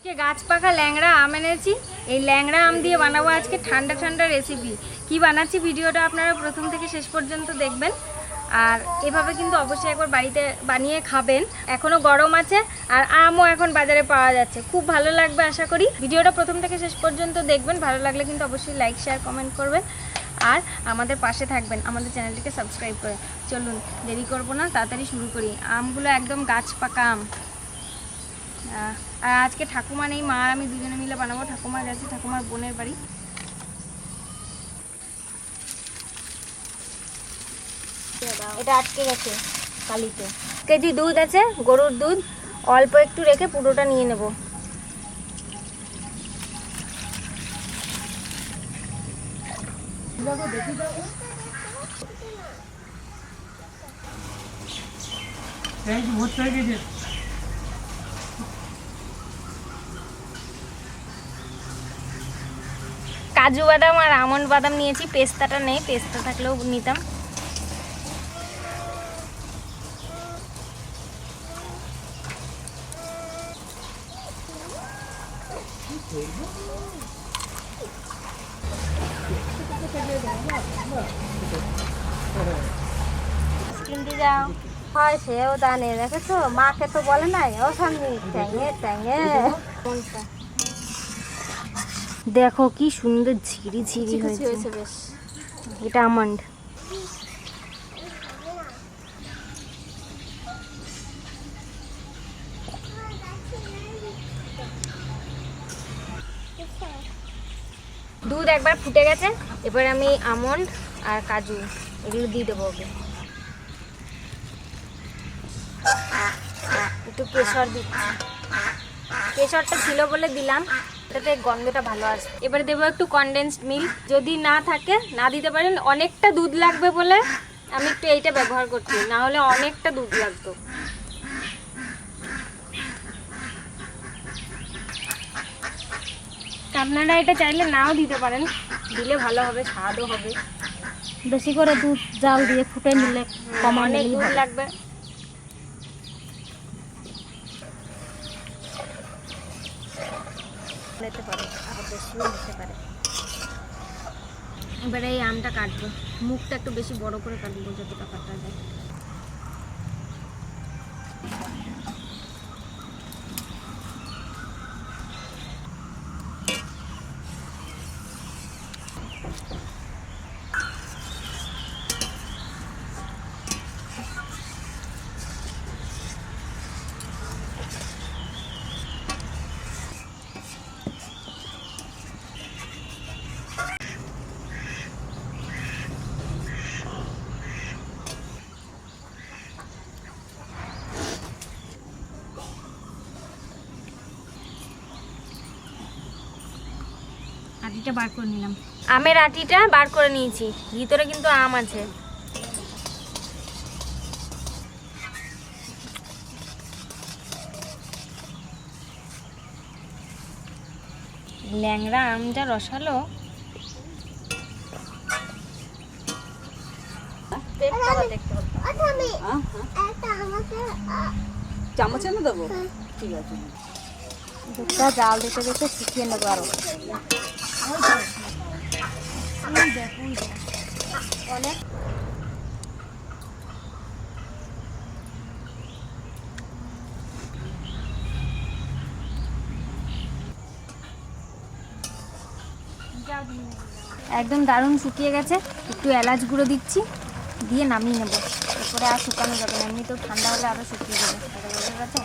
আজকে গাছ পাকা ল্যাংড়া আম এনেছি। এই ল্যাংড়া আম দিয়ে বানাবো আজকে ঠান্ডা ঠান্ডা রেসিপি কি বানাচ্ছি? ভিডিওটা আপনারা প্রথম থেকে শেষ পর্যন্ত দেখবেন। আর এভাবে কিন্তু অবশ্যই একবার বাড়িতে বানিয়ে খাবেন। এখনও গরম আছে আর আমও এখন বাজারে পাওয়া যাচ্ছে। খুব ভালো লাগবে আশা করি। ভিডিওটা প্রথম থেকে শেষ পর্যন্ত দেখবেন। ভালো লাগলে কিন্তু অবশ্যই লাইক শেয়ার কমেন্ট করবেন। আর আমাদের পাশে থাকবেন। আমাদের চ্যানেলটিকে সাবস্ক্রাইব করে। চলুন, দেরি করব না, তাড়াতাড়ি শুরু করি। আমগুলো একদম গাছ পাকা আম। আর আজকে ঠাকুমা নেই মা আর আমি দুজনে মিলে বানাবো। ঠাকুমা গেছে ঠাকুমার বোনের বাড়ি। এটা আটকে গেছে কালিতে। কেজি দুধ আছে গরুর দুধ। অল্প একটু রেখে পুরোটা নিয়ে নেব। কাজু বাদাম আর আমন্ড বাদাম নিয়েছি পেস্তাটা নেই পেস্তা থাকলেও নিতাম। কিনতে যাও। হয় সেও জানে। দেখেছ? মাকে তো বলে নাই ও সামনে ট্যাঙে ট্যাঙে কোনটা? দেখো কি সুন্দর ঝিরি ঝিরি হয়েছে। এটা আমন্ড। দুধ একবার ফুটে গেছে এবার আমি আমন্ড আর কাজু এগুলো দিয়ে দেবো ওকে। একটু কেশর দিচ্ছি। কেশরটা ছিল বলে দিলাম। এটাতে গন্ধটা ভালো আসবে। এবারে দেবো একটু কনডেন্সড মিল্ক যদি না থাকে না দিতে পারেন অনেকটা দুধ লাগবে বলে আমি একটু এইটা ব্যবহার করছি। না হলে অনেকটা দুধ লাগতো। আপনারা এটা চাইলে নাও দিতে পারেন। দিলে ভালো হবে স্বাদও হবে। বেশি করে দুধ জাল দিয়ে ফুটে নিলে কমা অনেক দুধ লাগবে। পারে, আবার বেশিও নিতে পারে। এবারে এই আমটা কাটবো। মুখটা একটু বেশি বড় করে কাটবো, যাতে কাটা যায়। আটিটা বার করে নিলাম। আমের আটিটা বার করে নিয়েছি। ভিতরে কিন্তু আম আছে। ল্যাংড়া আমটা রসালো। চামচ এনে দেবো? ঠিক আছে দুধটা জাল দিতে দিতে শিখিয়ে নেব আরও। একদম দারুণ শুকিয়ে গেছে। একটু এলাচ গুঁড়ো দিচ্ছি, দিয়ে নামিয়ে নেব। এরপরে আর শুকানো যাবে না এমনি তো ঠান্ডা হলে আরও শুকিয়ে যাবে এটা বোঝা গেছে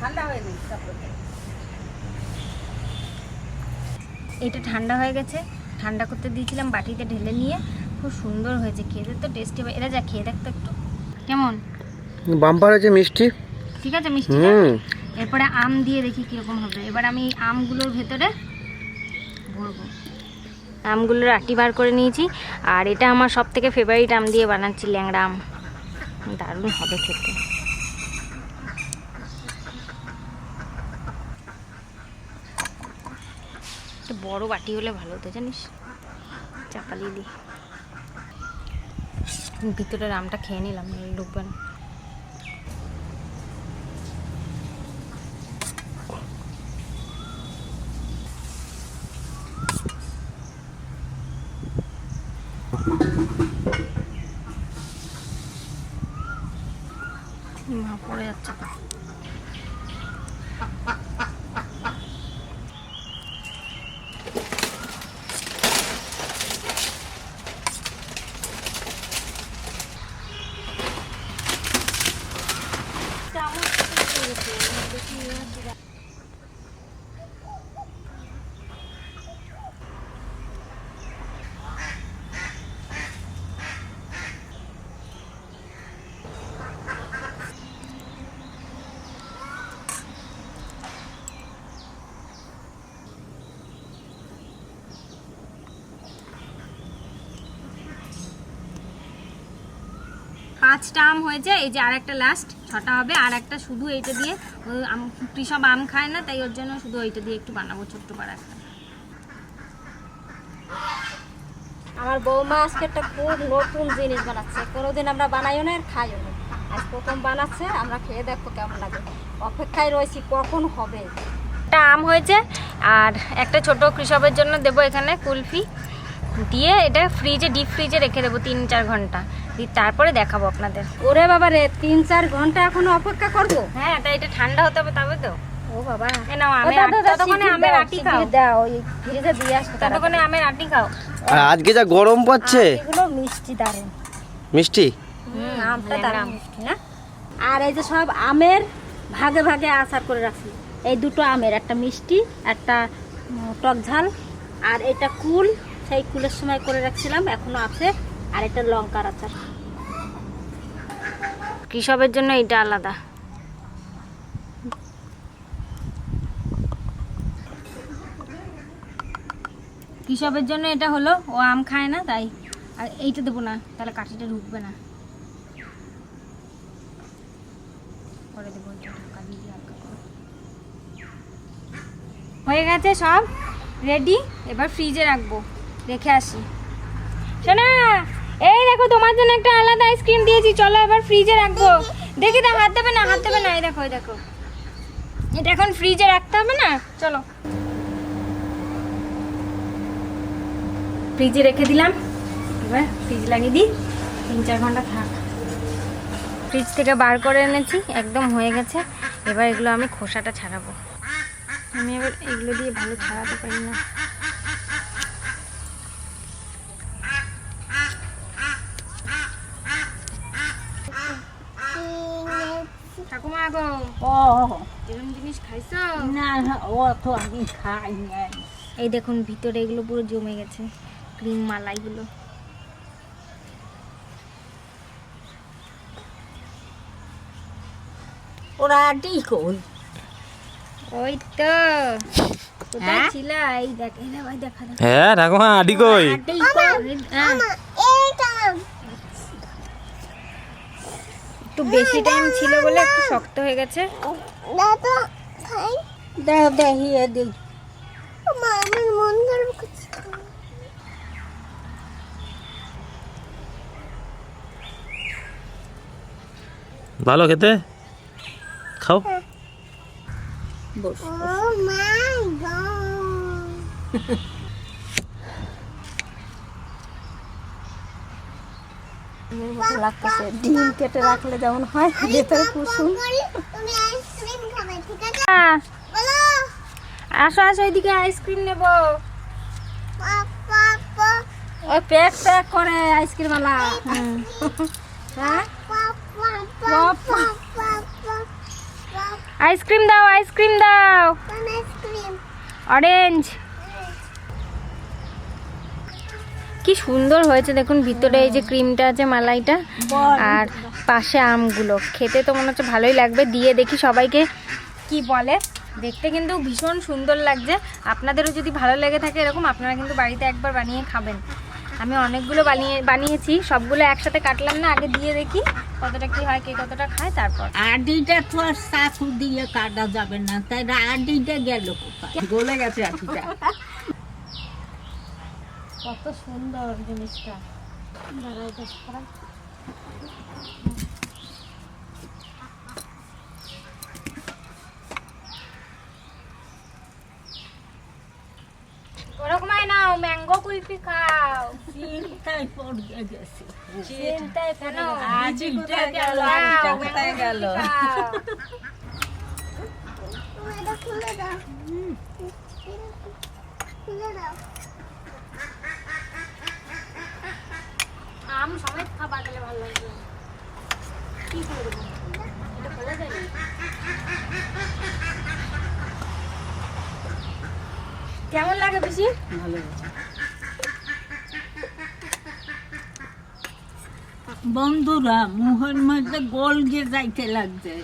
ঠান্ডা হয়ে নেই তারপরে এটা ঠান্ডা হয়ে গেছে। ঠান্ডা করতে দিয়েছিলাম বাটিতে ঢেলে নিয়ে। খুব সুন্দর হয়েছে খেতে তো টেস্টি হবে এরা যা খেয়ে দেখতো একটু। কেমন? বাম্পার আছে মিষ্টি। ঠিক আছে মিষ্টি এরপরে আম দিয়ে দেখি কীরকম হবে। এবার আমি আমগুলোর ভেতরে ভরবো। আমগুলোর আটি বার করে নিয়েছি। আর এটা আমার সব থেকে ফেভারিট আম দিয়ে বানাচ্ছি ল্যাংড়া আম। দারুণ হবে খেতে। বড় বাটি হলে ভালো হতো, জানিস? চাপালি দিই। ভিতরের আমটা খেয়ে নিলাম, নাহলে না। মা পড়ে যাচ্ছে তো পাঁচটা আম হয়েছে এই যে আর একটা লাস্ট ছটা হবে আর একটা শুধু এইটা দিয়ে আম- কৃষক আম খায় না তাই ওর জন্য শুধু ওইটা দিয়ে একটু বানাবো ছোট্ট পাড়া একটা। আমার বৌমা আজকে একটা খুব নতুন জিনিস বানাচ্ছে কোনোদিন আমরা বানাইও না আর খাইও না। আজ প্রথম বানাচ্ছে আমরা খেয়ে দেখো কেমন লাগে। অপেক্ষায় রয়েছি কখন হবে? একটা আম হয়েছে আর একটা ছোট কৃষকের জন্য দেবো এখানে কুলফি। দিয়ে এটা ফ্রিজে ডিপ ফ্রিজে রেখে দেবো তিন চার ঘণ্টা। দিয়ে তারপরে দেখাবো আপনাদের। ওরে বাবা রে তিন চার ঘণ্টা এখনও অপেক্ষা করব? হ্যাঁ তাই এটা ঠান্ডা হতে হবে তবে তো। ও বাবা। নাও শিগগির আমের আটি খাও। দাও ওই ফ্রিজে দিয়ে আসো। ততক্ষণে আমের আটি খাও। আর আজকে যা গরম এগুলো মিষ্টি দারুণ। মিষ্টি? হুম, আমটা দারুণ মিষ্টি না? আর এই যে সব আমের ভাগে ভাগে আচার করে রাখছি। এই দুটো আমের একটা মিষ্টি একটা টক ঝাল আর এটা কুল সেই কুলের সময় করে রাখছিলাম, এখনও আছে। আর এটা লঙ্কার আচার। কৃষকের জন্য এটা আলাদা। কৃষকের জন্য এটা হলো, ও আম খায় না, তাই। আর এইটা দেবো না, তাহলে কাঠিটা ঢুকবে না। পরে দেবো করে। হয়ে গেছে সব? রেডি এবার ফ্রিজে রাখব। রেখে আসি। শোনা এই দেখো, তোমার জন্য একটা আলাদা আইসক্রিম দিয়েছি। চলো এবার ফ্রিজে রাখব। দেখি তো, হাত দেবে না, হাত দেবে না, এই দেখো এই দেখো। এটা এখন ফ্রিজে রাখতে হবে না? চলো। ফ্রিজে রেখে দিলাম। এবার ফ্রিজ লাগিয়ে দিই। তিন চার ঘণ্টা থাক। ফ্রিজ থেকে বার করে এনেছি, একদম হয়ে গেছে। এবার এগুলো আমি খোসাটা ছাড়াবো। আমি এবার এগুলো দিয়ে ভালো ছাড়াতে পারি না। ঠাকুমা গো ও। এরকম জিনিস খাইছো? না ও তো আমি খাই নাই। এই দেখুন ভিতরে এগুলো পুরো জমে গেছে ক্রিম মালাইগুলো। ওরা ঠিক কই? ওই তো কোথায় হ্যাঁ? ছিল? এই দেখ এই দেখা দেখা হ্যাঁ ঠাকুমা আডি কই? একটু বেশি টাইম ছিল বলে একটু শক্ত হয়ে গেছে। এদিক ভালো খেতে? খাও। বস লাগতেছে। ডিম কেটে রাখলে যেমন হয় ভেতরে কুসুম। আসো আসো এইদিকে আইসক্রিম নেব। ওই প্যাক প্যাক করে আইসক্রিম আলা হ্যাঁ? আইসক্রিম দাও আইসক্রিম দাও। অরেঞ্জ কি সুন্দর হয়েছে দেখুন ভিতরে এই যে ক্রিমটা আছে মালাইটা আর পাশে আমগুলো। খেতে তো মনে হচ্ছে ভালোই লাগবে। দিয়ে দেখি সবাইকে কি বলে। দেখতে কিন্তু ভীষণ সুন্দর লাগছে। আপনাদেরও যদি ভালো লেগে থাকে এরকম আপনারা কিন্তু বাড়িতে একবার বানিয়ে খাবেন। আমি অনেকগুলো বানিয়ে বানিয়েছি। সবগুলো একসাথে কাটলাম না আগে দিয়ে দেখি কতটা কি হয় কে কতটা খায় তারপর। আডিটা তো আর শাশু দিয়ে কাটা যাবে না তাই আডিটা গেল গলে গেছে আটিটা কত সুন্দর জিনিসটা। দাঁড়াও বেশ করা ওরকমই নাও ম্যাঙ্গো কুলফি খাও। চিন্তায় পড়ে গেছে। চিন্তায় কেন? আজ কোথায় গেল? খাও, কোথায় ম্যাঙ্গো গেল? কুলফি খাও। আম সমেত খাবার গেলে ভালো লাগবে। কি করে এটা খোলা যায় কেমন লাগে বেশি ভালো বন্ধুরা মুহের মধ্যে গোল গিয়ে যাইতে লাগছে।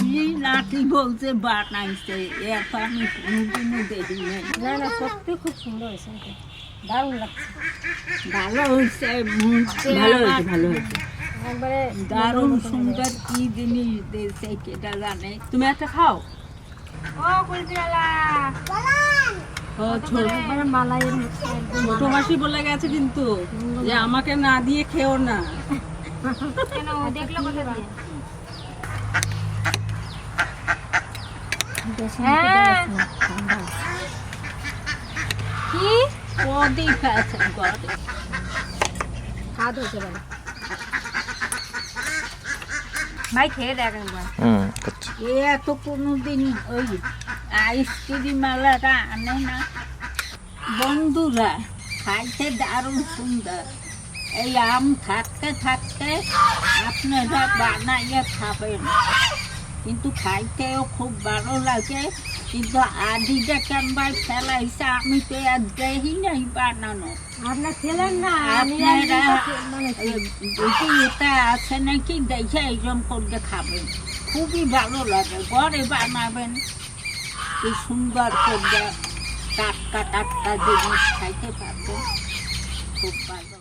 কি লাঠি বলছে বানাইছে এত আমি কোনোদিনও দেখি নাই না না সত্যি খুব সুন্দর হয়েছে। দারুণ লাগছে। ভালো হয়েছে ভালো হয়েছে ভালো হয়েছে। একবারে দারুণ সুন্দর কি জিনিস দিয়েছে কেটা জানে। তুমি একটা খাও? ও ছোট। মাসি বলে গেছে কিন্তু যে আমাকে না দিয়ে খেও না। হ্যাঁ। কি? কদি খাচ্ছে কদি হাত ভাই। খেয়ে দেখ একবার হুম এ এত কোনোদিন ওই আনে না। বন্ধুরা খাইতে দারুণ সুন্দর। এই আম থাকতে থাকতে আপনারা বানাইয়া খাবেন। কিন্তু খাইতেও খুব ভালো লাগে। কিন্তু আদিটা কেমন ফেলাইছে আমি তো আর দেখি নাই বানানো আপনার না আপনারা এটা আছে নাকি দেখে এইরকম করে খাবেন। খুবই ভালো লাগে ঘরে বানাবেন। কি সুন্দর করে টাটকা টাটকা জিনিস খাইতে পারবেন। খুব ভালো।